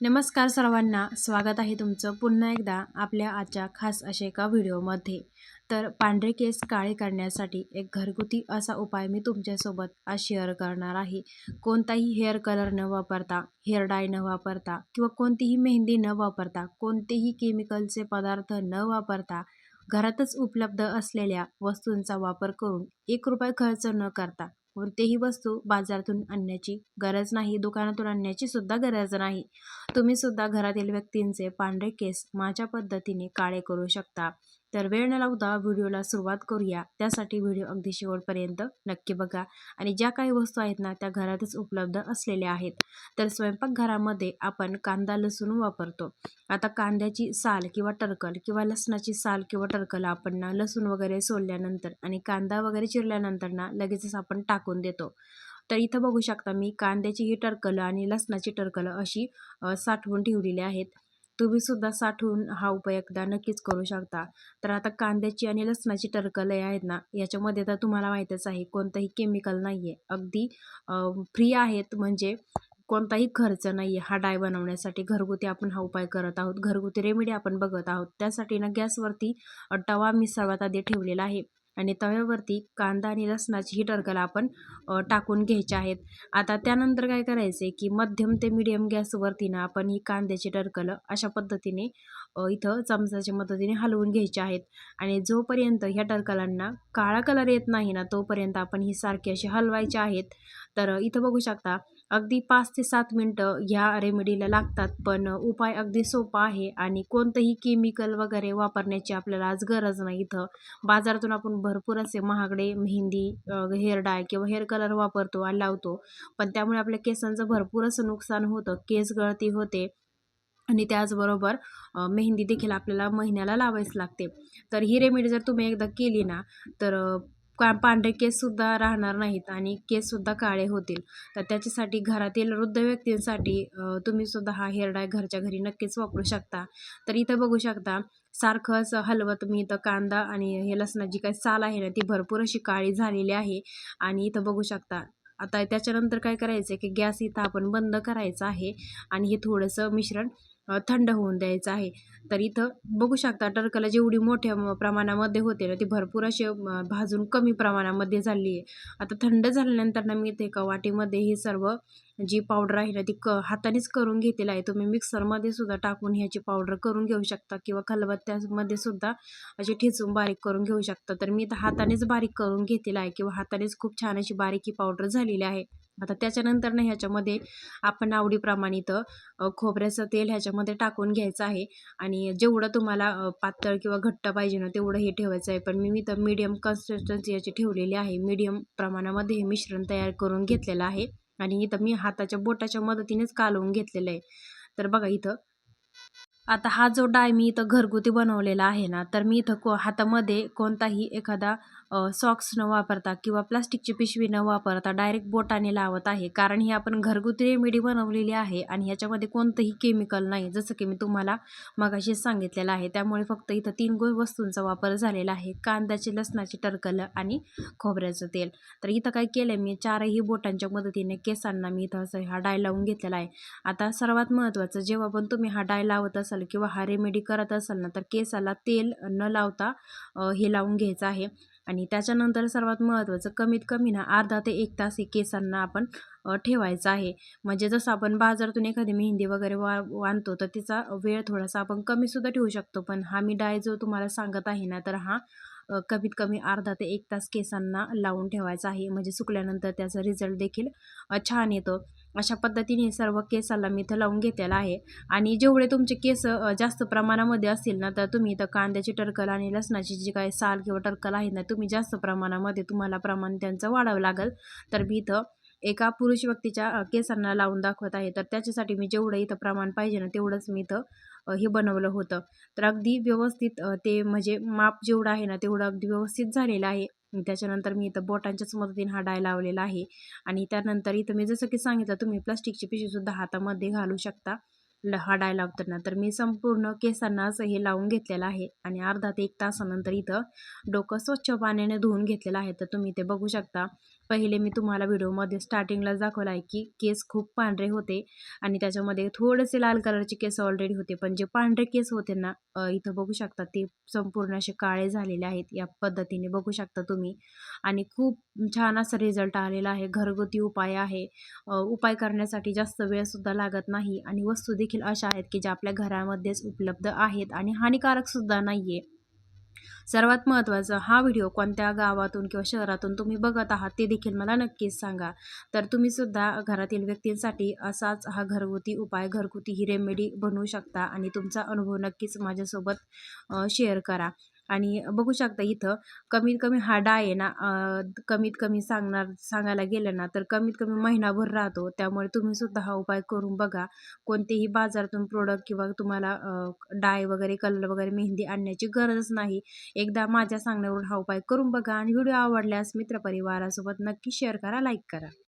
नमस्कार सर्वांना स्वागत आहे तुमचं पुन्हा एकदा आपल्या आजच्या खास अशा एका व्हिडिओमध्ये. तर पांढरे केस काळे करण्यासाठी एक घरगुती असा उपाय मी तुमच्यासोबत आज शेअर करणार आहे. कोणताही हेअर कलर न वापरता हेअर डाय न वापरता किंवा कोणतीही मेहंदी न वापरता कोणतेही केमिकलचे पदार्थ न वापरता घरातच उपलब्ध असलेल्या वस्तूंचा वापर करून एक रुपये खर्च न करता कोणतेही वस्तू बाजारातून आणण्याची गरज नाही दुकानातून आणण्याची सुद्धा गरज नाही. तुम्ही सुद्धा घरातील व्यक्तींचे पांढरे केस माझ्या पद्धतीने काळे करू शकता. तर वेळ न लावता व्हिडिओला सुरुवात करूया. त्यासाठी व्हिडिओ अगदी शेवटपर्यंत नक्की बघा. आणि ज्या काही वस्तू आहेत ना त्या घरातच उपलब्ध असलेल्या आहेत. तर स्वयंपाकघरामध्ये आपण कांदा लसूण वापरतो. आता कांद्याची साल किंवा टरकल किंवा लसणाची साल किंवा टरकल आपण ना लसूण वगैरे सोलल्यानंतर आणि कांदा वगैरे चिरल्यानंतर ना लगेचच आपण टाकून देतो. तर इथं बघू शकता मी कांद्याची ही टरकलं आणि लसणाची टरकलं अशी साठवून ठेवलेली आहेत. तुम्ही सुद्धा साठवून हा उपाय एकदा नक्कीच करू शकता. तर आता कांद्याची आणि लसणाची टरकले आहेत ना याच्यामध्ये तर तुम्हाला माहीतच आहे कोणतंही केमिकल नाही आहे अगदी फ्री आहेत म्हणजे कोणताही खर्च नाही आहे हा डाय बनवण्यासाठी. घरगुती आपण हा उपाय करत आहोत. घरगुती रेमेडी आपण बघत आहोत. त्यासाठी ना गॅसवरती तवा मी सर्वात आधी ठेवलेला आहे. आणि तव्यावरती कांदा आणि लसणाची ही टरकल आपण टाकून घ्यायचे आहेत. आता त्यानंतर काय करायचं की मध्यम ते मिडियम गॅसवरती ना आपण ही कांद्याची टरकलं अशा पद्धतीने इथं चमचाच्या मदतीने हलवून घ्यायचे आहेत. आणि जोपर्यंत ह्या टरकलांना काळा कलर येत नाही ना तोपर्यंत आपण ही सारखी अशी हलवायचे आहेत. तर इथं बघू शकता अगदी पाच ते सात मिनटं ह्या रेमेडीला लागतात. पण उपाय अगदी सोपा आहे आणि कोणतंही केमिकल वगैरे वापरण्याची आपल्याला आज गरज नाही इथं. बाजारातून आपण भरपूर असे महागडे मेहंदी हेअर डाय किंवा हेअर कलर वापरतो आणि लावतो. पण त्यामुळे आपल्या केसांचं भरपूर असं नुकसान होतं. केस गळती होते. आणि त्याचबरोबर मेहंदी देखील आपल्याला महिन्याला लावायच लागते. तर ही रेमेडी जर तुम्ही एकदा केली ना तर का पांढरे केससुद्धा राहणार नाहीत आणि केससुद्धा काळे होतील. तर त्याच्यासाठी घरातील वृद्ध व्यक्तींसाठी तुम्हीसुद्धा हा हेअर डाय घरच्या घरी नक्कीच वापरू शकता. तर इथं बघू शकता सारखं असं हलवत मी इथं कांदा आणि हे लसणाची काही साल आहे ना ती भरपूर अशी काळी झालेली आहे. आणि इथं बघू शकता आता त्याच्यानंतर काय करायचं आहे की गॅस इथं आपण बंद करायचा आहे. आणि हे थोडंसं मिश्रण थंड होऊन द्यायचं आहे. तर इथं बघू शकता टरकला जेवढी मोठ्या प्रमाणामध्ये होते ना ती भरपूर असे भाजून कमी प्रमाणामध्ये झाली आहे. आता थंड झाल्यानंतर ना मी इथे एका वाटीमध्ये हे सर्व जी पावडर आहे ना ती क हातानेच करून घेतलेलं आहे. तुम्ही मिक्सरमध्ये सुद्धा टाकून ह्याची पावडर करून घेऊ शकता किंवा खलबत्त्यामध्ये सुद्धा अशी ठेचून बारीक करून घेऊ शकता. तर मी तर हातानेच बारीक करून घेतलेला आहे किंवा हातानेच खूप छान अशी बारीक ही पावडर झालेली आहे. आता त्याच्यानंतर ना ह्याच्यामध्ये आपण आवडीप्रमाणे इथं खोबऱ्याचं तेल ह्याच्यामध्ये टाकून घ्यायचं आहे. आणि जेवढं तुम्हाला पातळ किंवा घट्ट पाहिजे ना तेवढं हे ठेवायचं आहे. पण मी इथं मीडियम कन्सिस्टन्सी याची ठेवलेली आहे. मीडियम प्रमाणामध्ये हे मिश्रण तयार करून घेतलेलं आहे. आणि इथं मी हाताच्या बोटाच्या मदतीनेच कालवून घेतलेलं आहे. तर बघा इथं आता हा जो डाय मी इथं घरगुती बनवलेला आहे ना तर मी इथं को हातामध्ये कोणताही एखादा सॉक्स न वापरता किंवा प्लास्टिकची पिशवी न वापरता डायरेक्ट बोटाने लावत आहे. कारण ही आपण घरगुती रेमेडी बनवलेली आहे आणि ह्याच्यामध्ये कोणतंही केमिकल नाही जसं की मी तुम्हाला मगाशी सांगितलेलं आहे. त्यामुळे फक्त इथं तीन गो वस्तूंचा वापर झालेला आहे. कांद्याची लसणाची टरकलं आणि खोबऱ्याचं तेल. तर इथं काय केलं मी चारही बोटांच्या मदतीने केसांना मी इथं असं हा डाय लावून घेतलेला आहे. आता सर्वात महत्त्वाचं जेव्हा पण तुम्ही हा डाय लावत असाल किंवा हा रेमेडी करत असाल ना तर केसाला तेल न लावता हे लावून घ्यायचं आहे. आणि त्याच्यानंतर सर्वात महत्त्वाचं कमीत कमी ना अर्धा ते एक तास हे केसांना आपण ठेवायचं आहे. म्हणजे जसं आपण बाजारातून एखादी मेहंदी वगैरे वा आणतो तर तिचा वेळ थोडासा आपण कमीसुद्धा ठेवू शकतो. पण हा मी डाय जो तुम्हाला सांगत आहे ना तर हा कमीत कमी अर्धा ते एक तास केसांना लावून ठेवायचा आहे. म्हणजे सुकल्यानंतर त्याचा रिझल्ट देखील छान येतो. अशा पद्धतीने सर्व केसाला मी इथं लावून घेतलेला आहे. आणि जेवढे तुमचे केस जास्त प्रमाणामध्ये असतील ना तर तुम्ही इथं कांद्याची टरकल आणि लसणाची जी काही साल किंवा टरकल आहे ना तुम्ही जास्त प्रमाणामध्ये तुम्हाला प्रमाण त्यांचं वाढावं लागेल. तर मी इथं एका पुरुष व्यक्तीच्या केसांना लावून दाखवत आहे. तर त्याच्यासाठी मी जेवढं इथं प्रमाण पाहिजे ना तेवढंच मी इथं हे बनवलं होतं. तर अगदी व्यवस्थित ते म्हणजे माप जेवढं आहे ना तेवढं अगदी व्यवस्थित झालेलं आहे. त्याच्यानंतर मी इथं बोटांच्याच मदतीने हा डाय लावलेला आहे. आणि त्यानंतर इथं मी जसं की सांगितलं तुम्ही प्लास्टिकची पिशवीसुद्धा हातामध्ये घालू शकता. हा डाय लावताना. तर मी संपूर्ण केसांना असं हे लावून घेतलेलं आहे. आणि अर्धा ते एक तासानंतर इथं डोकं स्वच्छ पाण्याने धुवून घेतलेलं आहे. तर तुम्ही ते बघू शकता. पहिले मी तुम्हाला व्हिडिओमध्ये स्टार्टिंगलाच दाखवलं आहे की केस खूप पांढरे होते आणि त्याच्यामध्ये थोडेसे लाल कलरचे केस ऑलरेडी होते. पण जे पांढरे केस होते ना इथं बघू शकता ते संपूर्ण असे काळे झालेले आहेत. या पद्धतीने बघू शकता तुम्ही. आणि खूप छान असा रिझल्ट आलेला आहे. घरगुती उपाय आहे. उपाय करण्यासाठी जास्त वेळसुद्धा लागत नाही. आणि वस्तू देखील अशा आहेत की ज्या आपल्या घरामध्येच उपलब्ध आहेत आणि हानिकारकसुद्धा नाही आहे सर्वात महत्त्वाचं हा व्हिडिओ कोणत्या गावातून किंवा शहरातून तुम्ही बघत आहात ते देखील मला नक्कीच सांगा. तर तुम्ही सुद्धा घरातील व्यक्तींसाठी असाच हा घरगुती उपाय घरगुती ही रेमेडी बनवू शकता आणि तुमचा अनुभव नक्कीच माझ्यासोबत शेअर करा. आणि बघू शकता इथं कमीत कमी हा डाय आहे ना कमीत कमी सांगणार सांगायला गेलं ना तर कमीत कमी महिनाभर राहतो. त्यामुळे तुम्हीसुद्धा हा उपाय करून बघा. कोणतेही बाजारातून प्रोडक्ट किंवा तुम्हाला डाय वगैरे कलर वगैरे मेहंदी आणण्याची गरज नाही. एकदा माझ्या सांगण्यावरून हा उपाय करून बघा आणि व्हिडिओ आवडल्यास मित्रपरिवारासोबत नक्की शेअर करा लाईक करा.